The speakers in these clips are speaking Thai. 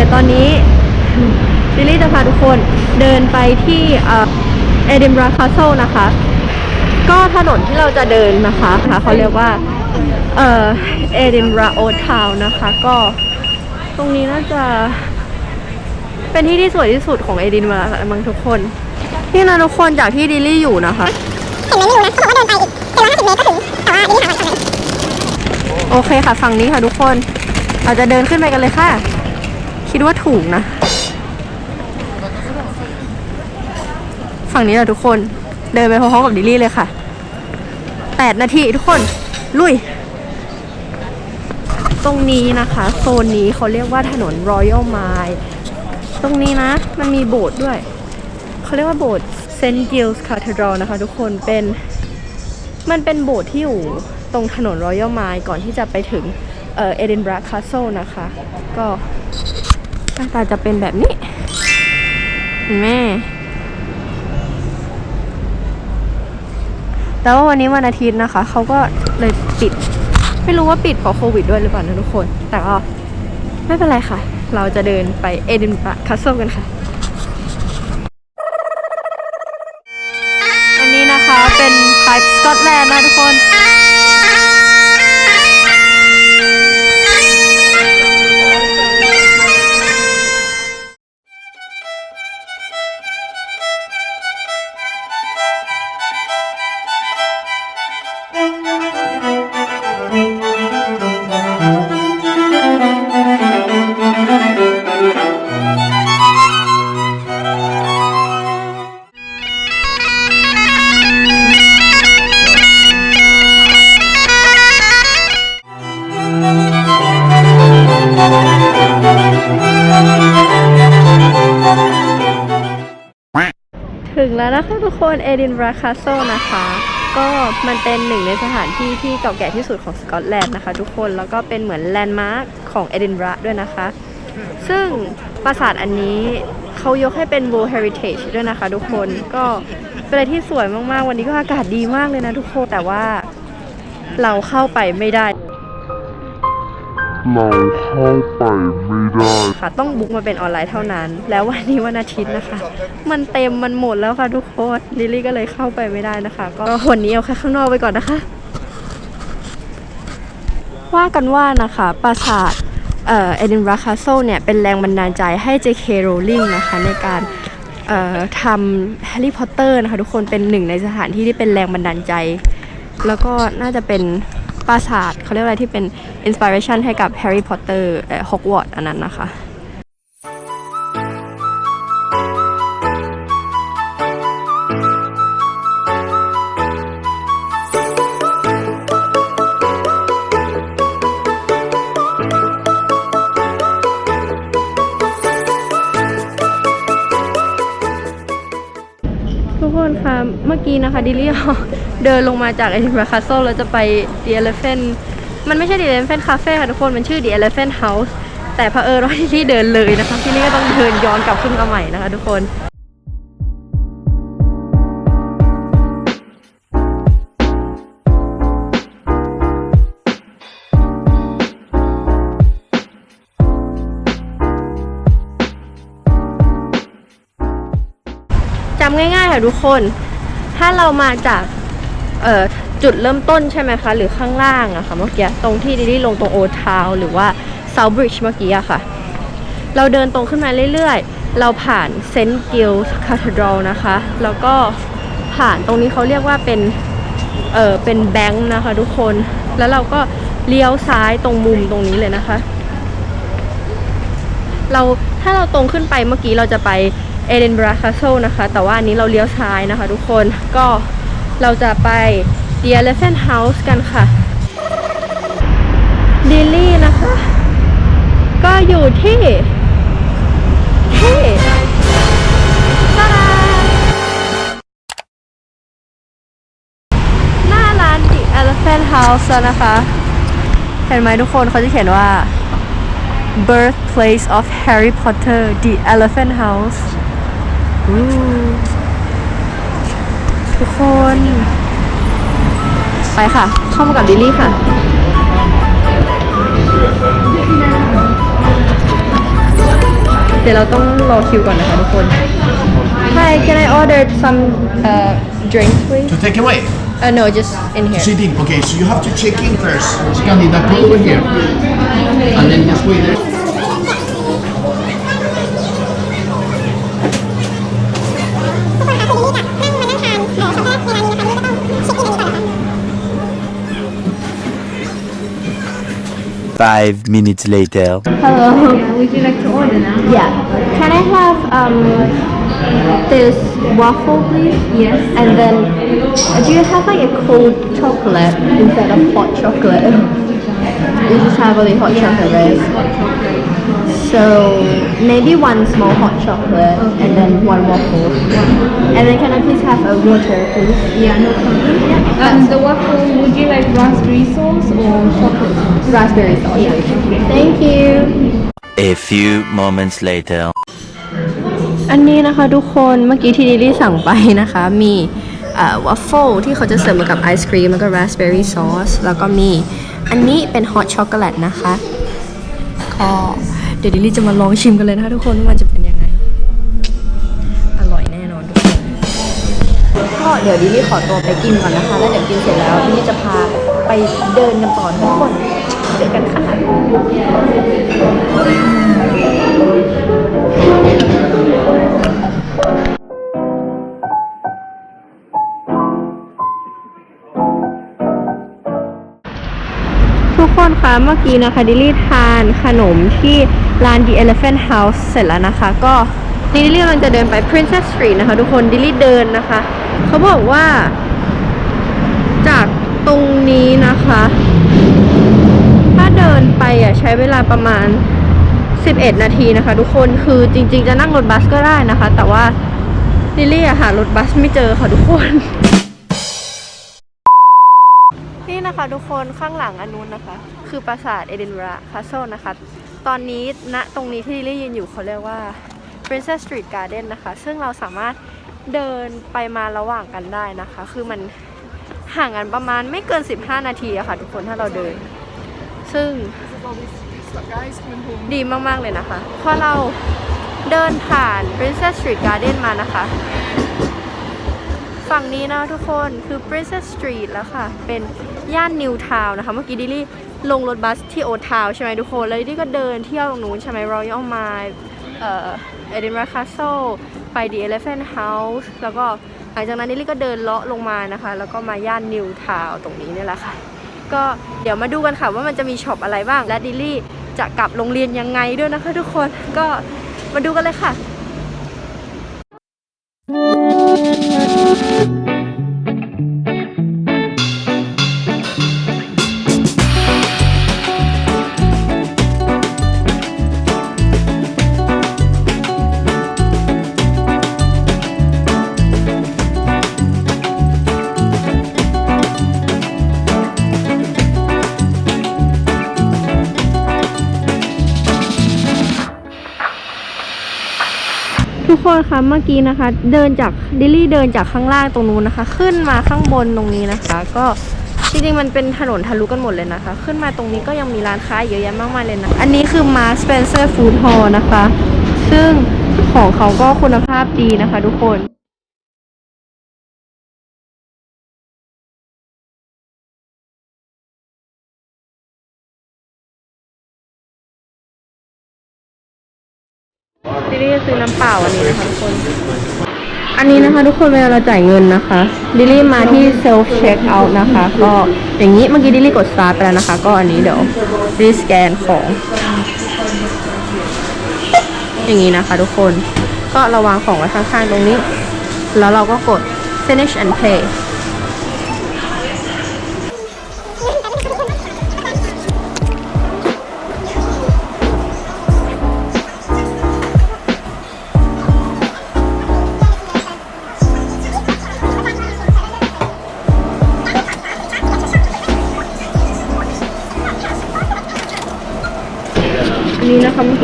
ดี๋ยวตอนนี้ดิลลี่จะพาทุกคนเดินไปที่เอเดนบราคาสเซิลนะคะ ก็ถนนที่เราจะเดินนะคะค่ะเขาเรียกว่าเอ่อเดนบราโอทาวนะคะ ก็ตรงนี้น่าจะเป็นที่ที่สวยที่สุดของเอดินบรามั้งทุกคนนี่นะทุกคนจากที่ดิลลี่อยู่นะคะเห็นไหมไม่รู้นะเขาบอกว่าเดินไปอีกเป็นร้อยห้าสิบเมตรก็ถึงแต่ว่าอันนี้ถามว่าทางไหนโอเคค่ะฝั่งนี้ค่ะทุกคน เราจะเดินขึ้นไปกันเลยค่ะ คิดว่าถูกนะ ฝั่งนี้แหละทุกคนเดินไปพร้อมๆกับดิลลี่เลยค่ะ 8 นาทีทุกคน ลุย ตรงนี้นะคะ โซนนี้เขาเรียกว่าถนน Royal Mile ตรงนี้นะ มันมีโบสถ์ด้วย เขาเรียกว่าโบสถ์ St. Giles Cathedral นะคะ ทุกคนเป็น มันเป็นโบสถ์ที่อยู่ตรงถนน Royal Mile ก่อนที่จะไปถึงเอ่อ Edinburgh Castle นะคะ ก็ หน้าตาจะเป็นแบบนี้เห็นไหมแต่ว่าวันนี้วันอาทิตย์นะคะ เขาก็เลยปิด ไม่รู้ว่าปิดเพราะโควิดด้วยหรือเปล่านะทุกคน แต่ก็ไม่เป็นไรค่ะ เราจะเดินไป Edinburgh Castle กันค่ะ อันนี้นะคะเป็น Pipe Scotland นะทุกคน คะทุกคนเอดินบราคาโซนะคะ ก็มันเป็นหนึ่งในสถานที่ที่เก่าแก่ที่สุดของสกอตแลนด์นะคะทุกคนแล้วก็เป็นเหมือนแลนด์มาร์คของเอดินบราด้วยนะคะ ซึ่งปราสาทอันนี้เขายกให้เป็น World Heritage ด้วยนะคะทุกคนก็เป็นอะไรที่สวยมากๆ วันนี้ก็อากาศดีมากเลยนะทุกคนแต่ว่าเราเข้าไปไม่ได้ เราเข้าไปไม่ได้ค่ะต้องบุ๊กมาเป็นออนไลน์เท่านั้น แล้ววันนี้วันอาทิตย์นะคะ มันเต็มมันหมดแล้วค่ะทุกคนลิลลี่ก็เลยเข้าไปไม่ได้นะคะ ก็วันนี้เอาแค่ข้างนอกไปก่อนนะคะ ว่ากันว่านะคะปราสาทเอ่อเอดินบราคาโซเนี่ยเป็นแรงบันดาลใจให้ J.K. Rowling นะคะในการเอ่อทำแฮร์รี่พอตเตอร์นะคะทุกคนเป็นหนึ่งในสถานที่ที่เป็นแรงบันดาลใจ แล้วก็น่าจะเป็น ปราสาทเขาเรียกอะไรที่เป็นอินสปิเรชันให้กับแฮร์รี่พอตเตอร์ฮอกวอตส์อันนั้นนะคะ คนคะเมื่อกี้นะคะดิลลี่เดินลงมาจากไอทิมคาสเซิลแล้วจะไป The Elephant มันไม่ใช่ The Elephant Cafe ค่ะทุกคนมันชื่อ The Elephant House แต่เออิญว่าที่เดินเลยนะคะที่นี่ก็ต้องเดินย้อนกลับขึ้นมาใหม่นะคะทุกคนำง่ายๆค่ะทุกคน ถ้าเรามาจากเอ่อจุดเริ่มต้นใช่ไหมคะ หรือข้างล่างอะค่ะเมื่อกี้ตรงที่ดิลี่ลงตรงโอทาวหรือว่าเซาบริดจ์เมื่อกี้อะค่ะ เราเดินตรงขึ้นมาเรื่อยๆ เราผ่านเซนต์กิลส์คาทดรอลนะคะ แล้วก็ผ่านตรงนี้เขาเรียกว่าเป็นเออเป็นแบงค์นะคะทุกคน แล้วเราก็เลี้ยวซ้ายตรงมุมตรงนี้เลยนะคะ เราถ้าเราตรงขึ้นไปเมื่อกี้เราจะไป เอเดนบราคาโซนะคะ แต่ว่าอันนี้เราเลี้ยวซ้ายนะคะทุกคนก็เราจะไป The Elephant House กันค่ะดิลลี่นะคะ ก็อยู่ที่ที่ตาดาหน้าร้าน The Elephant House นะคะ เห็นไหมทุกคนเขาจะเขียนว่า Birthplace of Harry Potter The Elephant House ทุกคน ไปค่ะ เข้ามากับลิลลี่ค่ะเดี๋ยวเราต้องรอคิวก่อนนะคะทุกคน Hi can I order some uh drinks please To take away. uh no just in here Sitting. Okay, so you have to check in first. Candida, come over here. And then just wait there. Five minutes later. Hello. Would you like to order now? Yeah. Can I have um this waffle please? Yes. And then do you have like a cold chocolate instead of hot chocolate? We just have only hot chocolate right So maybe one small hot chocolate and then one waffle. And then can I please have a water, please? Yeah, no problem. Um, the waffle, would you like raspberry sauce or chocolate sauce? Raspberry sauce. Yeah. Thank you. A few moments later. อันนี้นะคะทุกคนเมื่อกี้ที่ดิลี่สั่งไปนะคะมีวัฟเฟิลที่เขาจะเสิร์ฟมากับไอศครีมแล้วก็ราสเบอร์รี่ซอสแล้วก็มีอันนี้เป็นฮอตช็อกโกแลตนะคะก็ เดี๋ยวดิลี่จะมาลองชิมกันเลยนะคะทุกคนว่ามันจะเป็นยังไง อร่อยแน่นอนทุกคนก็เดี๋ยวดิลี่ขอตัวไปกินก่อนนะคะ แล้วเดี๋ยวกินเสร็จแล้วดิลี่จะพาไปเดินกันต่อนทุกคนเจอกันค่ะ กคนคะเมื่อกี้นะคะดิลี่ทานขนมที่ร้าน The Elephant House เสร็จแล้วนะคะ ก็ดิลี่กำลังจะเดินไป Princess Street นะคะ ทุกคนดิลี่เดินนะคะ เขาบอกว่า จากตรงนี้นะคะ ถ้าเดินไปอะใช้เวลาประมาณ 11 นาทีนะคะ ทุกคนคือจริง ๆ จะนั่งรถบัสก็ได้นะคะ แต่ว่าดิลี่อะหารถบัสไม่เจอค่ะทุกคน ค่ะทุกคนข้างหลังอันนู้นนะคะ คือปราสาทเอดินบะคาสเซิลนะคะ ตอนนี้ณตรงนี้ที่ลิลลี่ยืนอยู่เขาเรียกว่า Princess Street Garden นะคะ ซึ่งเราสามารถเดินไปมาระหว่างกันได้นะคะ คือมันห่างกันประมาณไม่เกิน 15 นาทีอะค่ะ ทุกคนถ้าเราเดิน ซึ่งดีมาก ๆ เลยนะคะ พอเราเดินผ่าน Princess Street Garden มานะคะ ฝั่งนี้นะทุกคนคือ Princess Street แล้วค่ะ เป็นย่านนิวทาวน์นะคะ เมื่อกี้ดิลี่ลงรถบัสที่โอทาวใช่ไหมทุกคน แล้วดิลี่ก็เดินเที่ยวตรงนู้นใช่ไหม Royal Mile เอ่อ Edinburgh Castle ไป The Elephant House แล้วก็หลังจากนั้นดิลี่ก็เดินเลาะลงมานะคะ แล้วก็มาย่านนิวทาวน์ตรงนี้นี่แหละค่ะ ก็เดี๋ยวมาดูกันค่ะว่ามันจะมีช็อปอะไรบ้าง และดิลี่จะกลับโรงเรียนยังไงด้วยนะคะ ทุกคน ก็มาดูกันเลยค่ะ ษค่ะเมื่อกี้นะคะ เดินจากดิลลี่เดินจากข้างล่างตรงนู้นนะคะ ขึ้นมาข้างบนตรงนี้นะคะ ก็จริงๆมันเป็นถนนทะลุกันหมดเลยนะคะ ขึ้นมาตรงนี้ก็ยังมีร้านค้าเยอะแยะมากมายเลยนะ อันนี้คือ Mark Spencer Food Hall นะคะ ซึ่งของเขาก็คุณภาพดีนะคะทุกคน ดิลี่จะซื้อน้ำเปล่าอันนี้นะคะทุกคน อันนี้นะคะทุกคนเวลาเราจ่ายเงินนะคะดิลลี่มาที่ self check out นะคะ ก็อย่างนี้เมื่อกี้ดิลลี่กด start ไปแล้วนะคะ ก็อันนี้เดี๋ยวดิลลี่สแกนของ อย่างนี้นะคะทุกคน ก็เระวางของไว้ข้างๆตรงนี้ แล้วเราก็กด finish and pay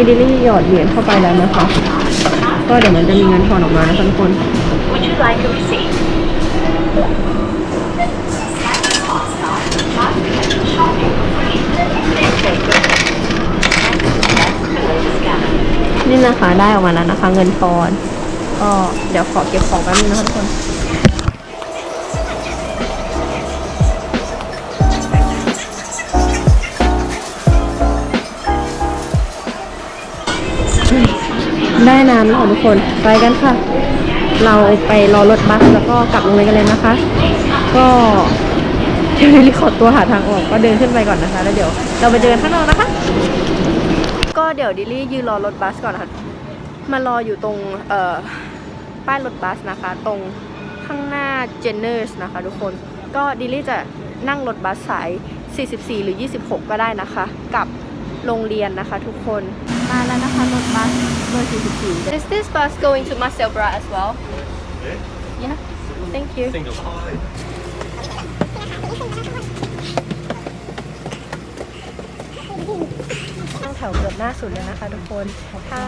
มื่อกี้ดิลลี่หยอดเหรียญเข้าไปแล้วนะคะ ก็เดี๋ยวมันจะมีเงินทอนออกมานะคะทุกคน Would you like a receipt? นี่นะคะได้ออกมาแล้วนะคะ เงินทอนก็เดี๋ยวขอเก็บของแป๊บนึงนะคะทุกคน น้ำแล้วค่ะทุกคนไปกันค่ะ เราไปรอรถบัสแล้วก็กลับโรงเรียนกันเลยนะคะ ก็เดี๋ยวรีขอตัวหาทางออกก็เดินขึ้นไปก่อนนะคะ แล้วเดี๋ยวเราไปเจอกันข้างนอกนะคะ ก็เดี๋ยวดิลลี่ยืนรอรถบัสก่อนนะคะมารออยู่ตรงเอ่อป้ายรถบัสนะคะ ตรงข้างหน้าเจนเนอร์สนะคะ ทุกคนก็ดิลลี่จะนั่งรถบัสสาย 44 หรือ 26 ก็ได้นะคะกลับ โรงเรียนนะคะทุกคน มาแล้วนะคะรถบัสเบอร์44 Is this bus going to Marcelbra as well Yeah Thank you นั่งแถวเกือบหน้าสุดเลยนะคะทุกคน ถ้า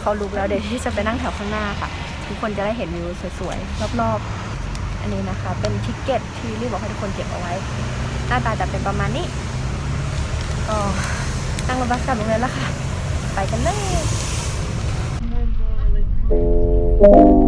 เขาลุกแล้วเดี๋ยวที่จะไปนั่งแถวข้างหน้าค่ะ ทุกคนจะได้เห็นวิวสวยๆรอบๆ อันนี้นะคะ เป็นทิกเก็ตที่รีบบอกให้ทุกคนเก็บเอาไว้ หน้าตาจะเป็นประมาณนี้ ก็ นั่งรถบัสกลับโรงเรียนแล้วค่ะ ไปกันเลย